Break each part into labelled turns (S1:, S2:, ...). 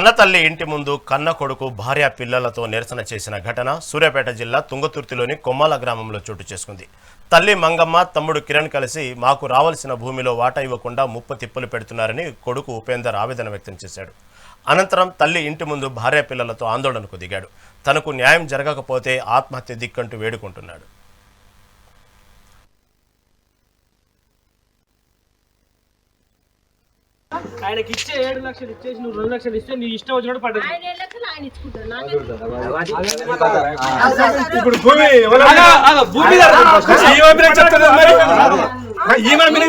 S1: కన్నతల్లి ఇంటి ముందు కన్న కొడుకు భార్య పిల్లలతో నిరసన చేసిన ఘటన సూర్యాపేట జిల్లా తుంగతుర్తిలోని కొమ్మాల గ్రామంలో చోటు చేసుకుంది. తల్లి మంగమ్మ తమ్ముడు కిరణ్ కలిసి మాకు రావాల్సిన భూమిలో వాటా ఇవ్వకుండా ముప్ప తిప్పలు పెడుతున్నారని కొడుకు ఉపేందర్ ఆవేదన వ్యక్తం చేశాడు. అనంతరం తల్లి ఇంటి ముందు భార్య పిల్లలతో ఆందోళనకు దిగాడు. తనకు న్యాయం జరగకపోతే ఆత్మహత్య దిక్కంటూ వేడుకుంటున్నాడు.
S2: ఆయనకి ఇచ్చే ఏడు లక్షలు ఇచ్చేసి నువ్వు రెండు లక్షలు ఇస్తే నీ ఇష్టం వచ్చినట్టు పడ్డది
S3: ఆయన ఏడు లక్షలు ఆయన ఇచ్చుకుంటారు?
S4: ఇప్పుడు భూమి
S2: భూమి
S4: ఈమె మరి. ఈమె మీరే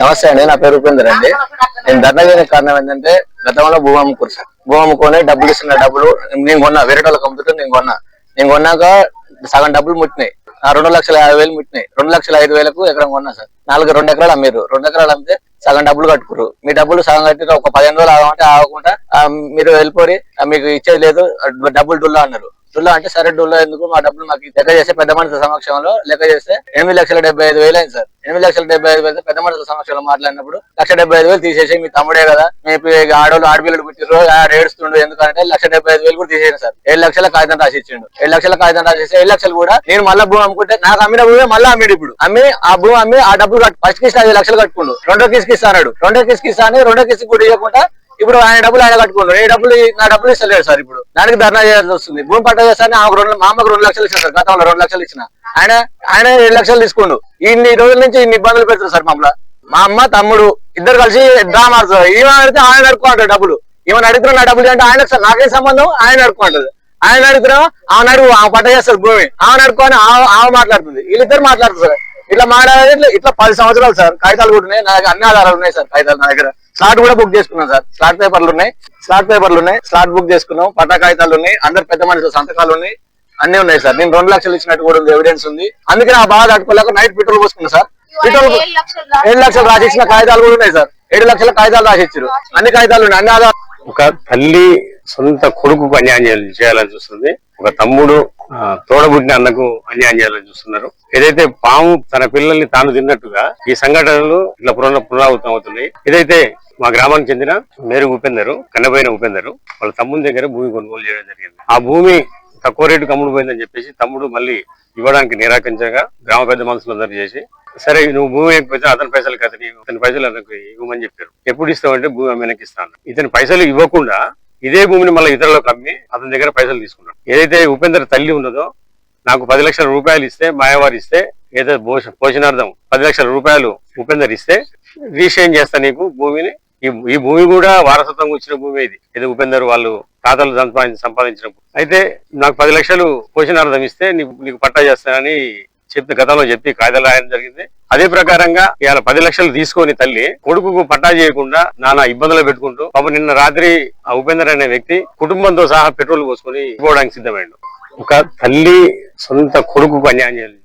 S5: నమస్తే అండి నా పేరు ఉపేందర్ అండి. నేను ధర్నా చేయడానికి కారణం ఏంటంటే గతంలో భూమి అమ్ముకోరు సార్. భూమి అమ్ముకొని డబ్బులు ఇస్తున్న డబ్బులు నేను కొన్నా వేరే వాళ్ళకి అమ్ముతుంటే నేను కొన్నా. నేను కొన్నాక సగం డబ్బులు ముట్టినాయి. ఆ రెండు లక్షల యాభై వేలు ముట్టినాయి. రెండు లక్షల ఐదు వేలకు ఎకరం కొన్నా సార్. నాలుగు రెండు ఎకరాలు అమ్మారు రెండు ఎకరాలు అమ్మితే సగం డబ్బులు కట్టుకురు మీ డబ్బులు సగం కట్టిన ఒక పదిహేను రోజులు ఆగమంటే ఆగకుండా మీరు వెళ్ళిపోయి మీకు ఇచ్చేది లేదు డబ్బులు డుల్లా అన్నారు. డుల్లా అంటే సరే డుల్లా ఎందుకు? మా డబ్బులు మాకు లెక్క చేస్తే పెద్ద మనుషుల సమక్షంలో లెక్క చేస్తే ఎనిమిది లక్షల డెబ్బై ఐదు వేలు అయింది సార్. ఎనిమిది లక్షల డెబ్బై ఐదు వేలు పెద్ద మనుషుల సమక్షంలో మాట్లాడినప్పుడు లక్ష డెబ్బై ఐదు వేలు తీసేసి మీ తమ్ముడే కదా మీ ఆడవాళ్ళు ఆడోళ్ళు ఆడపిల్లలు పుట్టిర్రు ఆడ ఏడుస్తుండు ఎందుకంటే లక్ష డెబ్బై ఐదు వేలు కూడా తీసేయండి సార్. ఏడు లక్షల కాగితం రాసి ఇచ్చిండు ఏడు లక్షల కాగితం రాసేసి ఏడు లక్షలు కూడా నేను మళ్ళీ భూమి అమ్ముకుంటే నాకు అమ్మిన భూమి మళ్ళీ అమ్మిడు ఇప్పుడు. అమ్మి ఆ భూమి అమ్మి ఆ డబ్బులు కట్టు ఫస్ట్ కిస్తా ఐదు లక్షలు కట్టుకుండు. రెండో కిస్కి ఇస్తాడు రెండో కిస్కి ఇస్తాను రెండో కిస్కి కూడా ఇవ్వకుండా ఇప్పుడు ఆయన డబ్బులు ఆయన కట్టుకున్నారు ఏ డబ్బులు నా డబ్బులు ఇస్తలేడు సార్ ఇప్పుడు. దానికి ధర్నా చేయాల్సి వస్తుంది. భూమి పట్ట చేస్తాను ఆమెకు రెండు మా అమ్మకు రెండు లక్షలు ఇచ్చిన సార్ గతంలో రెండు లక్షలు ఇచ్చిన. ఆయన ఆయన ఏడు లక్షలు తీసుకుండు. ఇన్ని రోజుల నుంచి ఇన్ని ఇబ్బందులు పెడుతున్నారు సార్ మమ్మల్ని. మా అమ్మ తమ్ముడు ఇద్దరు కలిసి డ్రామా ఆడుతారు ఈమె అడిగితే ఆయన అడుక్కుంటాడు డబ్బులు. ఈమె అడుగుతున్నా నా డబ్బులు అంటే ఆయన సార్ నాకేం సంబంధం? ఆయన అడుక్కుంటది ఆయన అడుగుతున్నా ఆమె అడుగు ఆమె పట్ట చేస్తారు భూమి. ఆమె అడుక్కొని ఆమె ఆమె మాట్లాడుతుంది. వీళ్ళిద్దరు మాట్లాడుతారు సార్. ఇట్లా మాట్లాడేది ఇట్లా ఇట్లా పది సంవత్సరాలు సార్ కాగితాలు కూడా ఉన్నాయి. నా దగ్గర అన్ని ఆధారాలు ఉన్నాయి సార్ కాగితాలు నా దగ్గర. స్లాట్ కూడా బుక్ చేసుకున్నాం సార్. స్లాట్ పేపర్లు ఉన్నాయి. స్లాట్ పేపర్లు ఉన్నాయి. స్లాట్ బుక్ చేసుకున్నాం. పట్టా కాగితాలు ఉన్నాయి. అందరు పెద్ద మనుషుల సంతకాలు ఉన్నాయి. అన్ని ఉన్నాయి సార్. నేను రెండు లక్షలు ఇచ్చినట్టు కూడా ఉంది ఎవిడెన్స్ ఉంది. అందుకే నా బాధ తట్టుకోలేక నైట్ పెట్రోల్ పోసుకున్నా సార్. పెట్రోల్
S3: ఏడు లక్షలు రా-
S5: ఏడు లక్షలు రాసి ఇచ్చిన కాగితాలు కూడా ఉన్నాయి సార్. ఏడు లక్షల కాగితాలు రాసి ఇచ్చారు. అన్ని కాగితాలు ఉన్నాయి. అన్ని ఆధారాలు
S6: ఒక తల్లి సొంత కొడుకుకు అన్యాయం చేయాలని చూస్తుంది. ఒక తమ్ముడు తోడబుట్టిన అన్నకు అన్యాయం చేయాలని చూస్తున్నారు. ఏదైతే పాము తన పిల్లల్ని తాను తిన్నట్టుగా ఈ సంఘటనలు ఇట్లా పునర పునరావృతం అవుతున్నాయి. ఏదైతే మా గ్రామానికి చెందిన మేరు ఉపేందరు కన్నపోయిన ఉపేందరు వాళ్ళ తమ్ముని దగ్గర భూమి కొనుగోలు చేయడం జరిగింది. ఆ భూమి తక్కువ రేటు అమ్ముడు పోయిందని చెప్పేసి తమ్ముడు మళ్ళీ ఇవ్వడానికి నిరాకరించగా గ్రామ పెద్ద మనుషులు అందరూ చేసి సరే నువ్వు భూమి ఇవ్వకపోతే అతని పైసలు కదా ఇతని పైసలు అతనికి ఇవ్వమని చెప్పారు. ఎప్పుడు ఇస్తావంటే భూమి అమ్మేనకి ఇస్తాను. ఇతని పైసలు ఇవ్వకుండా ఇదే భూమిని మళ్ళీ ఇతరులకు అమ్మి అతని దగ్గర పైసలు తీసుకున్నాడు. ఏదైతే ఉపేంద్ర తల్లి ఉన్నదో నాకు పది లక్షల రూపాయలు ఇస్తే మాయవారు ఇస్తే ఏదో పోష పోషణార్థం పది లక్షల రూపాయలు ఉపేందర్ ఇస్తే రీషేన్ చేస్తా నీకు భూమిని. ఈ ఈ భూమి కూడా వారసత్వంగా వచ్చిన భూమి ఇది. ఏదో ఉపేందర్ వాళ్ళు తాతలు సంపాదించి సంపాదించిన అయితే నాకు పది లక్షలు పోషణార్థం ఇస్తే నీకు నీకు పట్టా చేస్తానని చెప్పి గతంలో చెప్పి కాయిదాలు రాయడం జరిగింది. అదే ప్రకారంగా ఇవాళ పది లక్షలు తీసుకొని తల్లి కొడుకుకు పట్టా చేయకుండా నానా ఇబ్బందులు పెట్టుకుంటూ పాప నిన్న రాత్రి ఆ ఉపేందర్ అనే వ్యక్తి కుటుంబంతో సహా పెట్రోల్ పోసుకొని పోవడానికి సిద్ధమైండు. ఒక తల్లి సొంత కొడుకుకు అన్యాయం చేయాలి